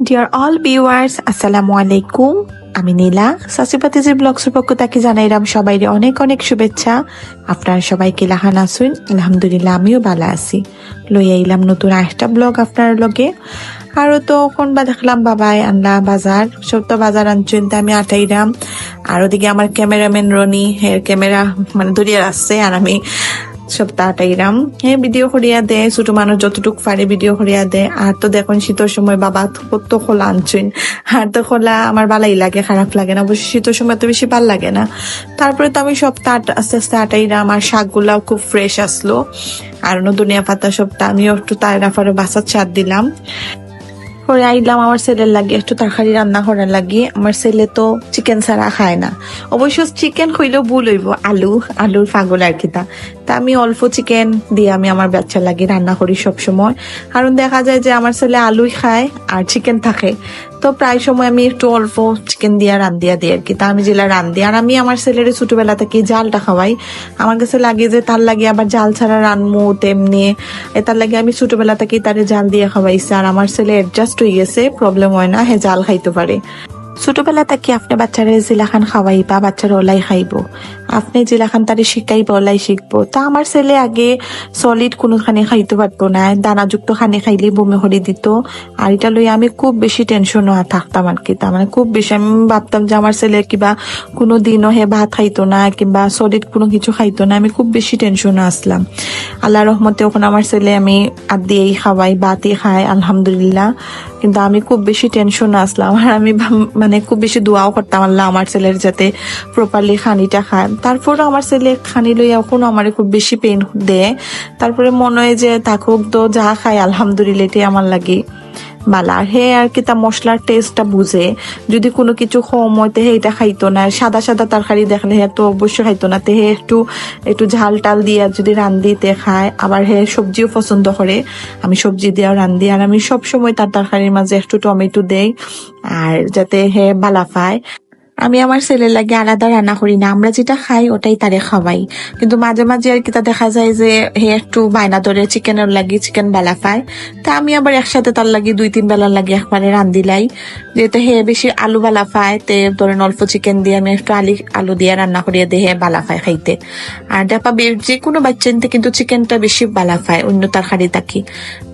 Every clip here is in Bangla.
ডিয়ার অল ভিউয়ার্স আসসালামু আলাইকুম আমি নীলা সাসিপাতিজির ব্লগসের পক্ষ থেকে জানাইলাম সবাইরে অনেক অনেক শুভেচ্ছা। আপনারা সবাইকে লাহান আসুন আলহামদুলিল্লাহ, আমিও ভালো আছি। লই আইলাম নতুন একটা ব্লগ আপনার লগে। আরও তো কোন বা দেখলাম, বাবাই, আনলা বাজার, সব তো বাজার আনছেন, তা আমি আটাইলাম আর ওদিকে আমার ক্যামেরাম্যান রনি হের ক্যামেরা মানে দূরিয়ে আসছে আর আমি সব তাড়াতাড়িরাম হ্যাঁ ভিডিও করিয়া দে, ছোট মানুষ যতটুক পারে ভিডিও করিয়া দে। আর তো দেখুন, শীতের সময় বাবা কত খোলা আনছেন। আর তো খোলা আমার ভালোই লাগে, খারাপ লাগে না। অবশ্যই শীতের সময় তো বেশি ভালো লাগে না। তারপরে তো আমি সব তাট আস্তে আস্তে আটাইরাম আর শাকগুলাও খুব ফ্রেশ আসলো। আর দুনিয়া পাতা সবটা আমিও একটু তার পরে বাসার ছাদ দিলাম। পরে আইলাম আমার ছেলের লাগে, একটু তরকারি রান্না করার লাগে। আমার ছেলে তো চিকেন ছাড়া খায় না। অবশ্য চিকেন হইলেও ভুল হইব, আলু, আলুর পাগল আর কি তা। আমি অল্প চিকেন দিয়ে আমি আমার বাচ্চার লাগে রান্না করি সব সময় কারণ দেখা যায় যে আমার ছেলে আলুই খায় আর চিকেন থাকে। তো প্রায় সময় আমি একটু অল্প চিকেন দিয়া, রান দিয়া দিই আর কি। তা আমি যেটা রান দিই। আর আমি আমার ছেলের ছোটবেলা থেকে জালটা খাওয়াই। আমার কাছে লাগে যে তার লাগে আবার জাল ছাড়া রানমু তেমনি। তার লাগে আমি ছোটবেলা থেকে তারে জাল দিয়ে খাওয়াইছি। আর আমার ছেলে অ্যাডজাস্ট হয়ে গেছে প্রবলেম হয় না, হে জাল খাইতে পারে। ছোটবেলা থেকে আপনার বাচ্চারা জিলাখান খাওয়াইবা, বাচ্চারা ওলাই খাইব। আপনি জিলাখান তারে শিখাইবা ওলাই শিখব, তা আমার ছেলে আগে সলিড কোনো খানে খাইতে পারতো না, দানাযুক্ত খানে খাইলে বমি হরি দিত। আর এটা লই আমি খুব বেশি টেনশন থাকতাম আর কি, তার মানে খুব বেশি আমি ভাবতাম যে আমার ছেলে কিবা কোনো দিনও হে ভাত খাইতো না, কিংবা সলিড কোনো কিছু খাইতো না, আমি খুব বেশি টেনশন আসলাম। আল্লাহ রহমতে ওখানে আমার ছেলে আমি আর দিয়েই খাওয়াই বাতি খাই, আলহামদুলিল্লাহ। কিন্তু আমি খুব বেশি টেনশন আসলাম, আর আমি মানে খুব বেশি দোয়াও করতাম আল্লাহ আমার ছেলের যাতে প্রপারলি খানিটা খায়। তারপরে আমার ছেলে খানি লইয়া এখনও আমার খুব বেশি পেন দেয়। তারপরে মনে হয় যে থাকুক তো, যা খায়, আলহামদুলিল্লাহ, এটাই আমার লাগে। বালা হে, আর কি তা মশলার টেস্টটা বুঝে। যদি কোনো কিছু কম হইতে হে এটা খাইতো না। সাদা সাদা তরকারি দেখলে হে তো অবশ্যই খাইতো না। তে হে একটু একটু ঝাল টাল দিয়ে যদি রান্দিতে খায়। আবার হে সবজিও পছন্দ করে। আমি সবজি দিয়েও রান্ধি। আর আমি সব সময় তার তরকারির মাঝে একটু টমেটো দেই, আর যাতে হে বালা পায়। আমি আমার ছেলের লাগে আলাদা রান্না করি না। আমরা যেটা খাই ওটাই তারে খাওয়াই। কিন্তু মাঝে মাঝে আর কি তা দেখা যায় যে হে একটু বায়না ধরে চিকেনের লাগি চিকেন বেলা পায়। তা আমি আবার একসাথে তার লাগি দুই, তিন বেলার লাগে একবারে রান্দিলাই যেহেতু হে বেশি আলু বালা পায়, তে ধরেন অল্প চিকেন দিয়ে আমি একটু আলি, আলু দিয়ে রান্না করিয়ে দিয়ে হে বালা পায় খাইতে। আর দেখা যে কোনো বাচ্চাতে কিন্তু চিকেনটা বেশি বালা পায়, অন্য তরকারি থাকি।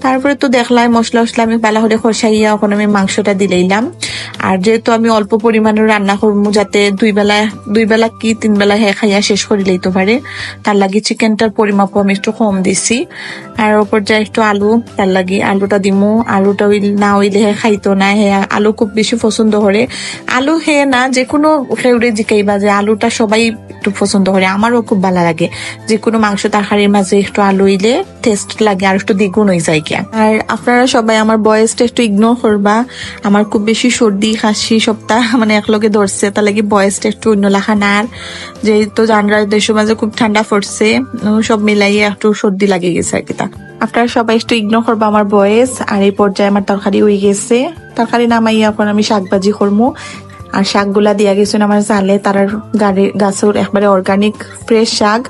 তারপরে তো দেখলাই মশলা মশলা আমি বালা হলে খসাইয়া এখন আমি মাংসটা দিলাইলাম আর যেহেতু আমি অল্প পরিমাণে রান্না করব যাতে দুই বেলা দুই বেলা কি তিন বেলা হে খাইয়া শেষ করে লইতে পারে। তার লাগি চিকেনটার পরিমাপ আমি একটু কম দিছি। আর ওপর যা একটু আলু, তার লাগি আলুটা দিমু। আলুটা না হইলে হে খাইতো না, হে আলু খুব বেশি পছন্দ করে। আলু হে না যে কোনো খেউরে জিকাইবা যে আলুটা সবাই একটু পছন্দ করে, আমারও খুব ভালো লাগে। যে কোনো মাংস তরকারির মাঝে একটু আলু হইলে টেস্ট লাগে আর একটু দ্বিগুণ হয়ে যায় গিয়া। আর আপনারা সবাই আমার বয়েসটা একটু ইগনোর করবা। আমার খুব বেশি সর্দি খাসি সপ্তাহ মানে একলগে ধরছে, তার লাগি বয়েসটা একটু অন্য লেখা না আর যেহেতু জানরা দেশের মাঝে খুব ঠান্ডা পড়ছে সব মিলাইয়ে একটু সর্দি লাগে গেছে আর কি তা আপনারা সবাই একটু ইগনোর করব আমার বয়েস, আর এই পর্যায়ে আমার তরকারি হয়ে গেছে। তরকারি নামাইয়া এখন আমি শাক ভাজি করব আর শাকগুলা দিয়া গেছেন আমার জালে, তার গাড়ি গাছের একবারে অর্গানিক ফ্রেশ শাক।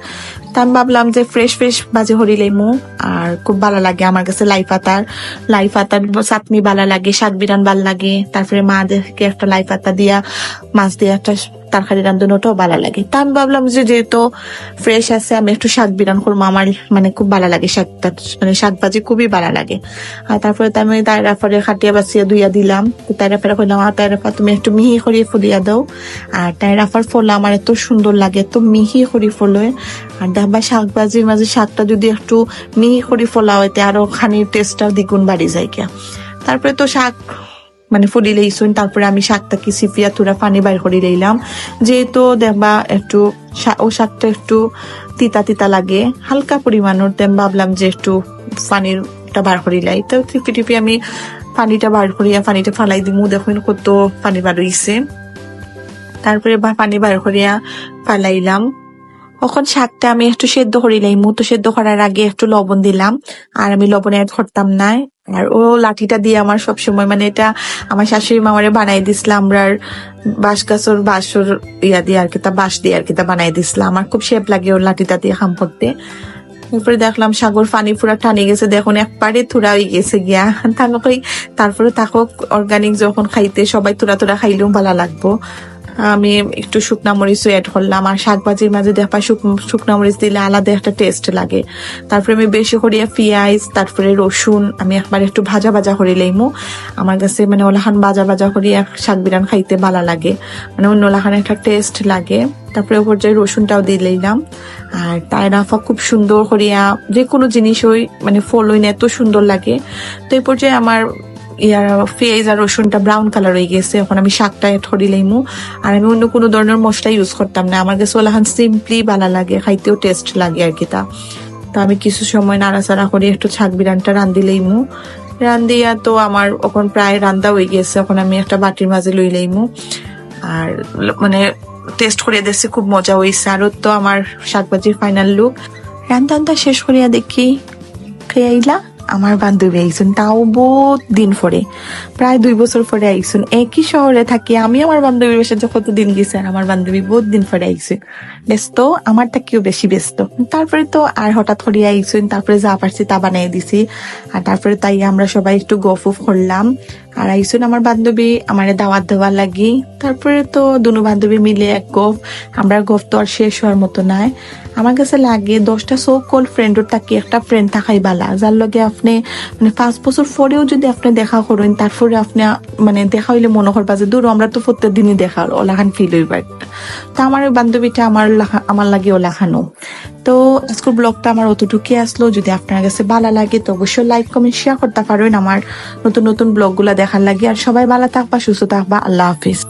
তা আমি ভাবলাম যে ফ্রেশ ফ্রেশ বাজে হরি লেমু। আর খুব ভালো লাগে আমার কাছে লাই পাতার। লাই পাতার চাটনি ভালো লাগে, শাক বিরান ভালো লাগে। তারপরে মা দেখে একটা লাই পাতা দিয়া, মাছ দিয়ে একটা তরকারি রান্ধনোটাও ভালো লাগে। তা আমি ভাবলাম যে যেহেতু ফ্রেশ আছে, আমি একটু শাক বিরান করব। আমার মানে খুব ভালো লাগে শাকটা মানে শাক ভাজি খুবই ভালো লাগে। আর তারপরে তো আমি তাইরা পরে খাটিয়া বাছিয়া দুইয়া দিলাম। তো তাইরা ফেরা কইলাম আর তাইরা তুমি একটু মিহি করিয়ে ফুলিয়া দাও। আর তাইরা ফার ফল আমার এত সুন্দর লাগে, এত মিহি করি ফলয় আর দেখবা শাক ভাজির মাঝে শাকটা যদি একটু মিহি করি ফলা হইতে, আরও খানির টেস্টটা দ্বিগুণ বাড়ি যায় গিয়া। তারপরে তো শাক মানে ফুলি লইছুন তারপরে আমি শাকটাকে সিফিয়া তুরা পানি বাইর করে লইলাম যেহেতু দেখবা একটু ও শাকটা একটু তিতা তিতা লাগে, হালকা পরিমাণের তেম ভাবলাম যে একটু পানিরটা বার করে লাই। তো টিপি টিপি আমি পানিটা বার করিয়া পানিটা ফালাই দিমু, দেখুন কত পানি বার হইছে। তারপরে পানি বার করিয়া ফালাইলাম। তখন শাকটা আমি একটু সেদ্ধ করিলাই তো সেদ্ধ করার আগে একটু লবণ দিলাম। আর আমি লবণ অ্যাড করতাম না। আর ও লাঠিটা দিয়ে আমার সব সময় মানে এটা আমার শাশুড়ি মামারে বানাই দিছিলাম আমরা বাঁশ গাছর, বাঁশর ইয়া দিয়ে আর কি, তা বাঁশ দিয়ে আর কি তা বানাই দিছিলাম আমার খুব শেপ লাগে ওর লাঠিটা দিয়ে খাম করতে তারপরে দেখলাম সাগর পানি পুরা টানে গেছে, দেখুন একবারে থুরা হয়ে গেছে গিয়া। তাকে তারপরে তাকে অর্গানিক যখন খাইতে সবাই তুরা তুরা খাইলেও ভালো লাগবো। আমি একটু শুকনা মরিচও অ্যাড করলাম। আর শাক ভাজির মাঝে দেখা শুকনা মরিচ দিলে আলাদা একটা টেস্ট লাগে। তারপরে আমি বেশি করিয়া পেঁয়াজ, তারপরে রসুন, আমি একবার একটু ভাজা ভাজা করে লইমু আমার কাছে মানে ওলাখান ভাজা ভাজা করিয়া শাক বিরান খাইতে ভালো লাগে। মানে অন্য ওলাখান একটা টেস্ট লাগে। তারপরে ওপর যে রসুনটাও দিয়ে লইলাম আর তাইরাফা খুব সুন্দর করিয়া যে কোনো জিনিসই মানে ফলইন এত সুন্দর লাগে। তো এই পর্যায়ে আমার ইয়ার পেঁয়াজ আর রসুনটা ব্রাউন কালার হয়ে গেছে। এখন আমি শাকটা এড করে আর আমি অন্য কোনো ধরনের মশলা ইউজ করতাম না। আমার কাছে ওলাহান সিম্পলি ভালো লাগে, খাইতেও টেস্ট লাগে আর কি তা। তো আমি কিছু সময় নাড়াচাড়া করে একটু ছাক বিরানটা রান্ধি লইমু রান্ধিয়া তো আমার এখন প্রায় রান্দা হয়ে গেছে। এখন আমি একটা বাটির মাঝে লই লইমু। আর মানে টেস্ট করে দেখছি, খুব মজা হয়েছে আর তো আমার শাকভাজির ফাইনাল লুক রান্ধানটা শেষ করিয়া দেখি। খেয়ে আইলা? আমার বান্ধবী আইসুন তাও বহুত দিন পরে, প্রায় দুই বছর পরে আইসুন একই শহরে থাকি আমি আমার বান্ধবীর সাথে কতদিন গেছে, আর আমার বান্ধবী বহুত দিন পরে আইসে ব্যস্ত, আমার তাকেও বেশি ব্যস্ত। তারপরে তো আর হঠাৎ করে আইসুন তারপরে যা পারছি তা বানিয়ে দিছি। আর তারপরে তাই আমরা সবাই একটু গফ করলাম। আর আইসুন আমার বান্ধবী, আমার দাওয়াত দেওয়ার লাগি। তারপরে তো দুনো বান্ধবী মিলে এক গফ। আমরা গফ তো আর শেষ হওয়ার মতো নাই। আমার কাছে লাগে দশটা সো কল ফ্রেন্ডর তাকে একটা ফ্রেন্ড থাকাই বালা। যার লগে আপনি মানে পাঁচ বছর পরেও যদি আপনি দেখা করেন, তারপরে আপনি মানে দেখা হইলে মনে করবা যে দূর, আমরা তো প্রত্যেক দিনই দেখা, ওলাখান ফিল হইবা একটা তো আমার বান্ধবীটা আমার আমার লাগে ওলাখানো তো আজকের ব্লগটা আমার অতটুকুই আসলো। যদি আপনার কাছে ভালো লাগে, তো অবশ্যই লাইক কমেন্ট শেয়ার করতে পারেন আমার নতুন নতুন ব্লগগুলো দেখার লাগে। আর সবাই ভালো থাকবা, সুস্থ থাকবা। আল্লাহ হাফিজ।